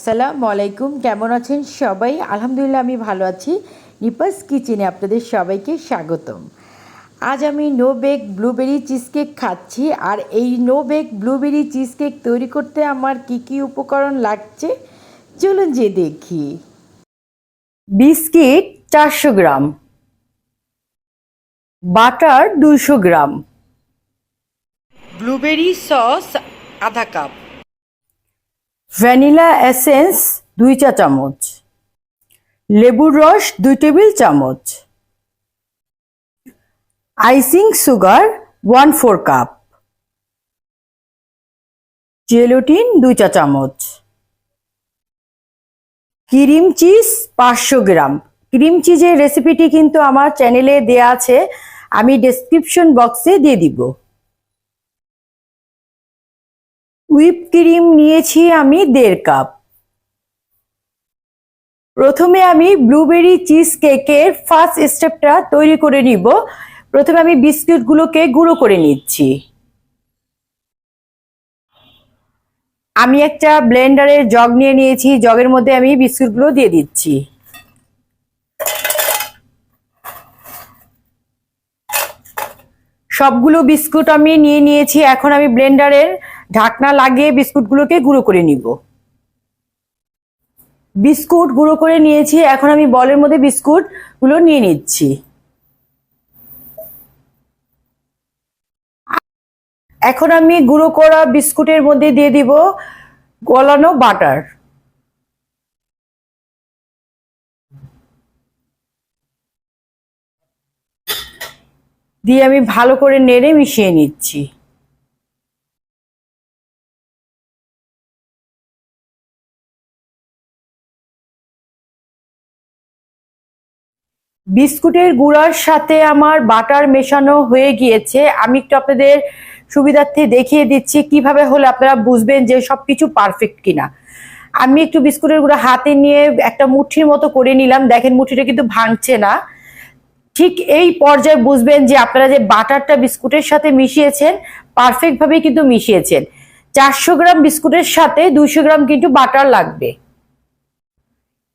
আসসালামু আলাইকুম, কেমন আছেন সবাই? আলহামদুলিল্লাহ, আমি ভালো আছি। নিপাস কিচেনে আপনাদের সবাইকে স্বাগতম। আজ আমি no bake blueberry cheesecake খাচ্ছি। আর এই no bake blueberry cheesecake তৈরি করতে আমার কি কি উপকরণ লাগছে? চলুন যে দেখি। বিস্কিট চারশো গ্রাম। বাটার দুশো গ্রাম। ব্লুবেরি সস আধা কাপ। ভ্যানিলা এসেন্স দুই চা চামচ। লেবুর রস দুই টেবিল চামচ। Icing sugar one four cup. Gelatin দুই চা চামচ। ক্রিম চিজ পাঁচশো গ্রাম। ক্রিম চিজের রেসিপিটি কিন্তু আমার চ্যানেলে দেয়া আছে। আমি ডেসক্রিপশন বক্সে দিয়ে দিব। হুইপ ক্রিম নিয়েছি আমি দেড় কাপ। প্রথমে আমি ব্লুবেরি চিজ কেকের ফার্স্ট স্টেপটা তৈরি করে নিব। প্রথমে আমি বিস্কুটগুলোকে গুঁড়ো করে নিচ্ছি। আমি একটা ব্লেন্ডারের জগ নিয়ে নিয়েছি, জগের মধ্যে আমি বিস্কুটগুলো দিয়ে দিচ্ছি। সবগুলো বিস্কুট আমি নিয়ে নিয়েছি, এখন আমি ব্লেন্ডারের ঢাকনা লাগিয়ে বিস্কুটগুলোকে গুঁড়ো করে নিব। বিস্কুট গুঁড়ো করে নিয়েছি, এখন আমি বলের মধ্যে বিস্কুটগুলো নিয়ে নিচ্ছি। এখন আমি গুঁড়ো করা বিস্কুটের মধ্যে দিয়ে দিব গলানো বাটার। দিয়ে আমি ভালো করে নেড়ে মিশিয়ে নিচ্ছি। বিস্কুটের গুঁড়ার সাথে আমার বাটার মেশানো হয়ে গিয়েছে। আমি একটু আপনাদের সুবিধার্থে দেখিয়ে দিচ্ছি কীভাবে হলে আপনারা বুঝবেন যে সব কিছু পারফেক্ট কিনা। আমি একটু বিস্কুটের গুঁড়া হাতে নিয়ে একটা মুঠির মতো করে নিলাম। দেখেন মুঠিটা কিন্তু ভাঙছে না। ঠিক এই পর্যায়ে বুঝবেন যে আপনারা যে বাটারটা বিস্কুটের সাথে মিশিয়েছেন পারফেক্ট ভাবে কিন্তু মিশিয়েছেন। চারশো গ্রাম বিস্কুটের সাথে দুইশো গ্রাম কিন্তু বাটার লাগবে।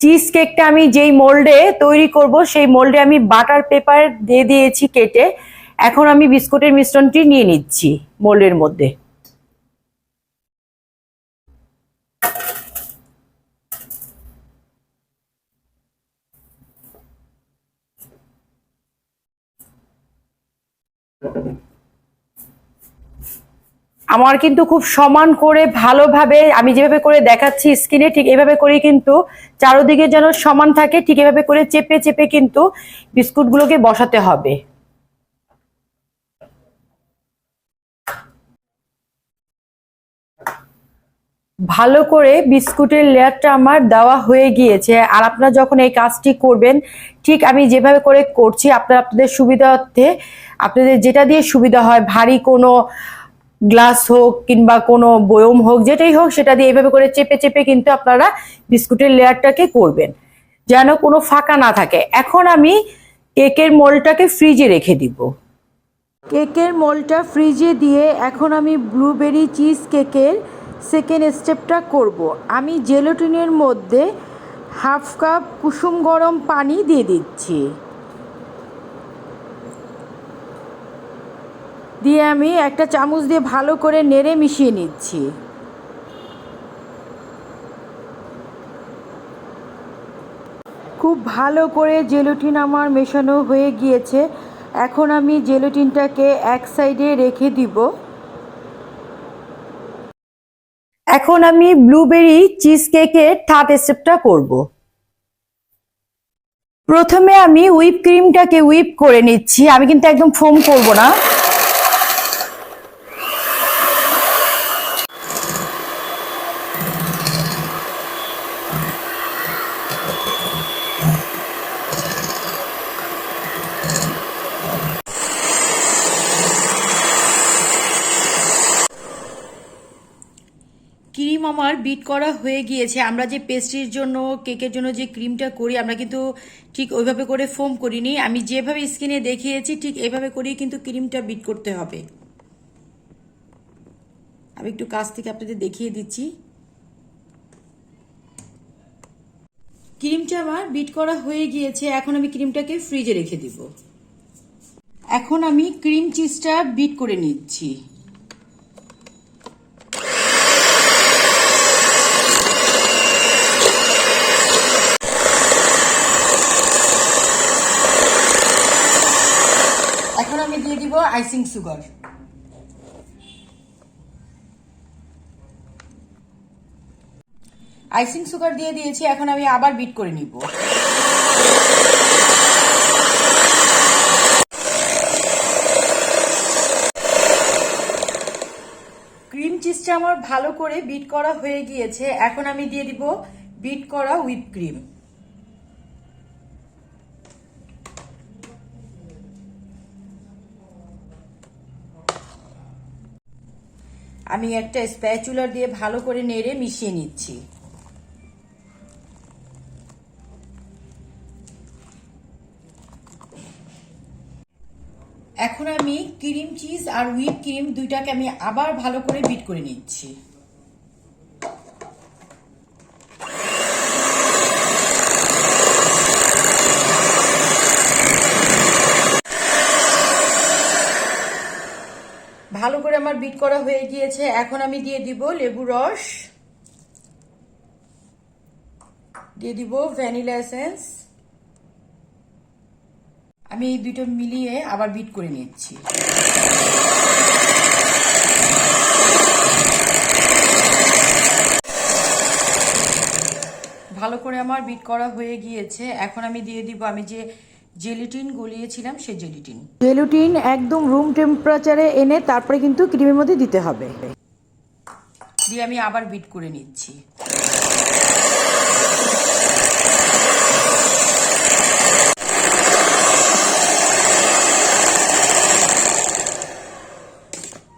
চিজ কেকটা আমি যেই মোল্ডে তৈরি করব, সেই মোল্ডে আমি বাটার পেপার দিয়ে দিয়েছি কেটে। এখন আমি বিস্কুটের মিশ্রণটি নিয়ে নিচ্ছি মোল্ডের মধ্যে। আমার কিন্তু খুব সমান করে ভালোভাবে আমি যেভাবে করে দেখাচ্ছি স্কিনে, ঠিক এভাবে করে কিন্তু চারোদিকে যেন সমান থাকে, ঠিক এভাবে করে চেপে চেপে কিন্তু বিস্কুটগুলোকে বসাতে হবে। ভালো করে বিস্কুটের লেয়ারটা আমার দেওয়া হয়ে গিয়েছে আর আপনারা যখন এই কাজটি করবেন, ঠিক আমি যেভাবে করে করছি, আপনারা আপনাদের সুবিধার্থে, আপনাদের যেটা দিয়ে সুবিধা হয়, ভারী কোনো গ্লাস হোক কিংবা কোনো বয়ম হোক, যেটাই হোক, সেটা দিয়ে এইভাবে করে চেপে চেপে কিন্তু আপনারা বিস্কুটের লেয়ারটাকে করবেন। যেন কোনো ফাঁকা না থাকে। এখন আমি কেকের মোলটাকে ফ্রিজে রেখে দিব। কেকের মোলটা ফ্রিজে দিয়ে এখন আমি ব্লুবেরি চিজ কেকের সেকেন্ড স্টেপটা করব। আমি জেলোটিনের মধ্যে হাফ কাপ কুসুম গরম পানি দিয়ে দিচ্ছি। দিয়ে আমি একটা চামচ দিয়ে ভালো করে নেড়ে মিশিয়ে নিচ্ছি। খুব ভালো করে জেলোটিন আমার মেশানো হয়ে গিয়েছে। এখন আমি জেলোটিনটাকে এক সাইডে রেখে দিব। এখন আমি ব্লুবেরি চিজ কেকের থার্ড স্টেপটা করব। প্রথমে আমি হুইপ ক্রিমটাকে হুইপ করে নিচ্ছি। আমি কিন্তু একদম ফোম করব না। ক্রিম আমার বিট করা হয়ে গিয়েছে। আমরা যে পেস্ট্রির জন্য কেকের জন্য যে ক্রিমটা করি, আমরা কিন্তু ঠিক ওইভাবে করে ফোম করিনি। আমি যেভাবে স্কিনে দেখিয়েছি, ঠিক এভাবে করেই কিন্তু ক্রিমটা বিট করতে হবে। আমি একটু কাছ থেকে আপনাদের দেখিয়ে দিচ্ছি। ক্রিমটা আমার বিট করা হয়ে গিয়েছে। এখন আমি ক্রিমটাকে ফ্রিজে রেখে দিব। এখন আমি ক্রিম চিজটা বিট করে নিচ্ছি এখন আমি দিয়ে দিব আইসিং সুগার। আইসিং সুগার দিয়ে দিয়েছি, এখন আমি আবার বিট করে নিব। ক্রিম চিজটা আমার ভালো করে বিট করা হয়ে গিয়েছে, এখন আমি দিয়ে দিব বিট করা হুইপ ক্রিম। আমি একটা স্প্যাচুলার দিয়ে ভালো করে নেড়ে মিশিয়ে নিচ্ছি। এখন আমি ক্রিম চিজ আর হুইপ ক্রিম দুইটাকে আমি আবার ভালো করে বিট করে নিচ্ছি ভালো করে আমার বিট করা হয়ে গিয়েছে, এখন আমি দিয়ে দিব লেবু রস, দিয়ে দিব ভ্যানিলা এসেন্স। আমি এই দুটো মিলিয়ে আবার বিট করে নিচ্ছি। ভালো করে আমার বিট করা হয়ে গিয়েছে, এখন আমি দিয়ে দিব, আমি যে জেলিটিন গলিয়েছিলাম সে জেলিটিন জেলুটিন একদম রুম টেম্পারেচারে এনে তারপরে কিন্তু ক্রিমের মধ্যে দিতে হবে। দিয়ে আমি আবার বিট করে নিচ্ছি।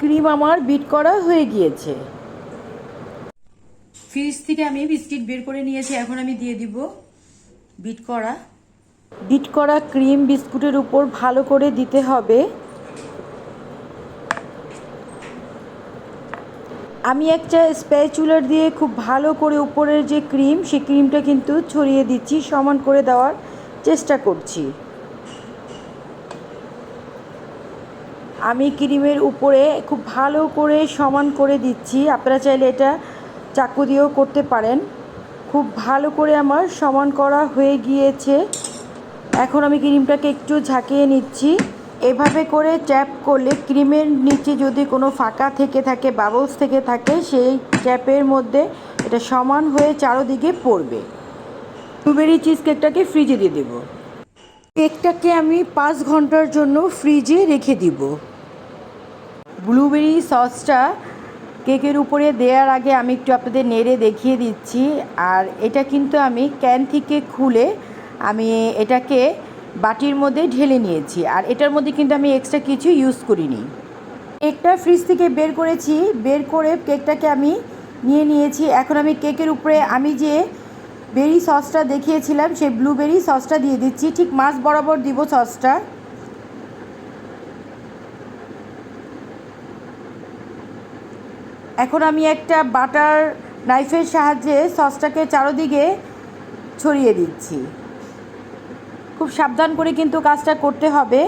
ক্রিম আমার বিট করা হয়ে গিয়েছে। ফ্রিজ থেকে আমি বিস্কিট বের করে নিয়েছি এখন আমি দিয়ে দিব বিট করা। বিট করা ক্রিম বিস্কুটের উপর ভালো করে দিতে হবে। আমি একটা স্প্যাচুলার দিয়ে খুব ভালো করে উপরের যে ক্রিম, সেই ক্রিমটা কিন্তু ছড়িয়ে দিচ্ছি, সমান করে দেওয়ার চেষ্টা করছি। আমি ক্রিমের উপরে খুব ভালো করে সমান করে দিচ্ছি। আপনারা চাইলে এটা চাকু দিয়েও করতে পারেন। খুব ভালো করে আমার সমান করা হয়ে গিয়েছে। এখন আমি ক্রিমটাকে একটু ঝাঁকিয়ে নিচ্ছি। এভাবে করে ট্যাপ করলে ক্রিমের নিচে যদি কোনো ফাঁকা থেকে থাকে, বাবলস থেকে থাকে, সেই ট্যাপের মধ্যে এটা সমান হয়ে চারোদিকে পড়বে। ব্লুবেরি চিজ কেকটাকে ফ্রিজে দিয়ে দেবো। কেকটাকে আমি পাঁচ ঘণ্টার জন্য ফ্রিজে রেখে দিব। ব্লুবেরি সসটা কেকের উপরে দেওয়ার আগে আমি একটু আপনাদের নেড়ে দেখিয়ে দিচ্ছি। আর এটা কিন্তু আমি ক্যান থেকে খুলে আমি এটাকে বাটির মধ্যে ঢেলে নিয়েছি। আর এটার মধ্যে কিন্তু আমি এক্সট্রা কিছু ইউজ করিনি। কেকটা ফ্রিজ থেকে বের করেছি। বের করে কেকটাকে আমি নিয়ে নিয়েছি। এখন আমি কেকের উপরে আমি যে বেরি সসটা দেখিয়েছিলাম, সেই ব্লুবেরি সসটা দিয়ে দিচ্ছি। ঠিক মাছ বরাবর দিব সসটা এখন আমি একটা বাটার নাইফের সাহায্যে সসটাকে চারোদিকে ছড়িয়ে দিচ্ছি। খুব সাবধান করে কিন্তু কাজটা করতে হবে।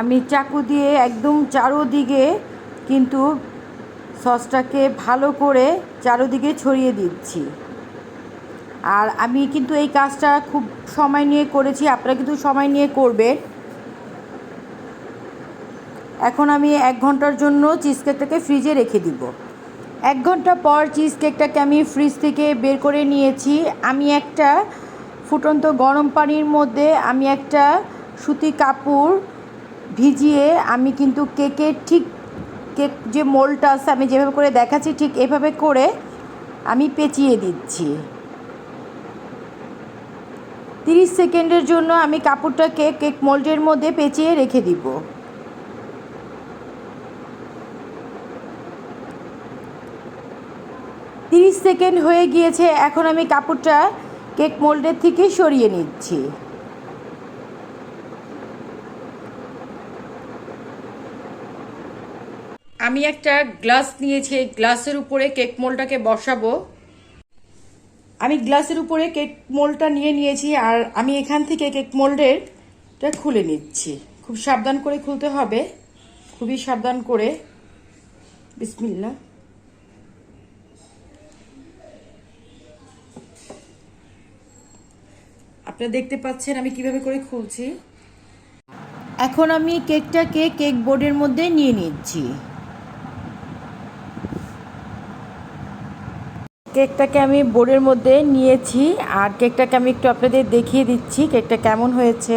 আমি চাকু দিয়ে একদম চারোদিকে কিন্তু সসটাকে ভালো করে চারোদিকে ছড়িয়ে দিচ্ছি। আর আমি কিন্তু এই কাজটা খুব সময় নিয়ে করেছি, আপনারা কিন্তু সময় নিয়ে করবেন। এখন আমি এক ঘণ্টার জন্য চিজ কেকটাকে ফ্রিজে রেখে দিব। এক ঘণ্টা পর চিজ কেকটাকে আমি ফ্রিজ থেকে বের করে নিয়েছি? আমি একটা ফুটন্ত গরম পানির মধ্যে আমি একটা সুতি কাপড় ভিজিয়ে আমি কিন্তু কেকের ঠিক কেক যে মোলটা আছে, আমি যেভাবে করে দেখাচ্ছি, ঠিক এভাবে করে আমি পেঁচিয়ে দিচ্ছি। তিরিশ সেকেন্ডের জন্য আমি কাপড়টাকে কেক মোল্ডের মধ্যে পেঁচিয়ে রেখে দিব। তিরিশ সেকেন্ড হয়ে গিয়েছে, এখন আমি কাপড়টা কেক মোল্ডের থেকে সরিয়ে নিচ্ছি। আমি একটা গ্লাস নিয়েছি এই গ্লাসের উপরে কেক মোলটাকে বসাবো। আমি গ্লাসের উপরে কেক মোলটা নিয়ে নিয়েছি আর আমি এখান থেকে কেক মোল্ডেরটা খুলে নিচ্ছি। খুব সাবধান করে খুলতে হবে। খুবই সাবধান করে। বিসমিল্লা আপনারা দেখতে পাচ্ছেন আমি কীভাবে করে খুলছি। এখন আমি কেকটাকে কেক বোর্ডের মধ্যে নিয়ে নিচ্ছি। কেকটাকে আমি বোর্ডের মধ্যে নিয়েছি আর কেকটাকে আমি একটু আপনাদের দেখিয়ে দিচ্ছি কেকটা কেমন হয়েছে।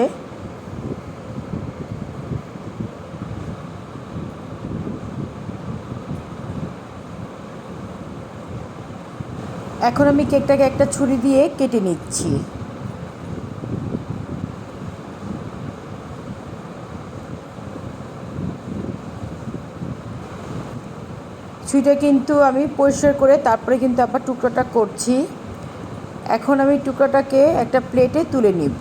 এখন আমি কেকটাকে একটা ছুরি দিয়ে কেটে নিচ্ছি। ছুরিটা কিন্তু আমি পরিষ্কার করে তারপরে কিন্তু আবার টুকরোটা করছি। এখন আমি টুকরোটাকে একটা প্লেটে তুলে নিব।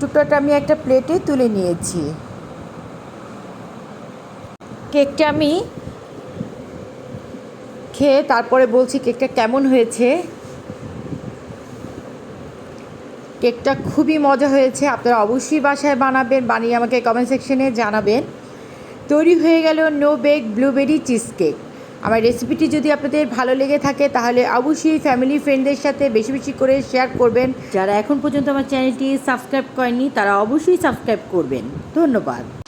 টুকরোটা আমি একটা প্লেটে তুলে নিয়েছি। কেকটা আমি খেয়ে তারপরে বলছি কেকটা কেমন হয়েছে? কেকটা খুবই মজা হয়েছে। আপনারা অবশ্যই বাসায় বানাবেন। বানিয়ে আমাকে কমেন্ট সেকশনে জানাবেন। তৈরি হয়ে গেল no bake blueberry cheesecake আমার রেসিপিটি যদি আপনাদের ভালো লেগে থাকে, তাহলে অবশ্যই ফ্যামিলি ফ্রেন্ডদের সাথে বেশি বেশি করে শেয়ার করবেন। যারা এখন পর্যন্ত আমার চ্যানেলটি সাবস্ক্রাইব করেনি তারা অবশ্যই সাবস্ক্রাইব করবেন। ধন্যবাদ।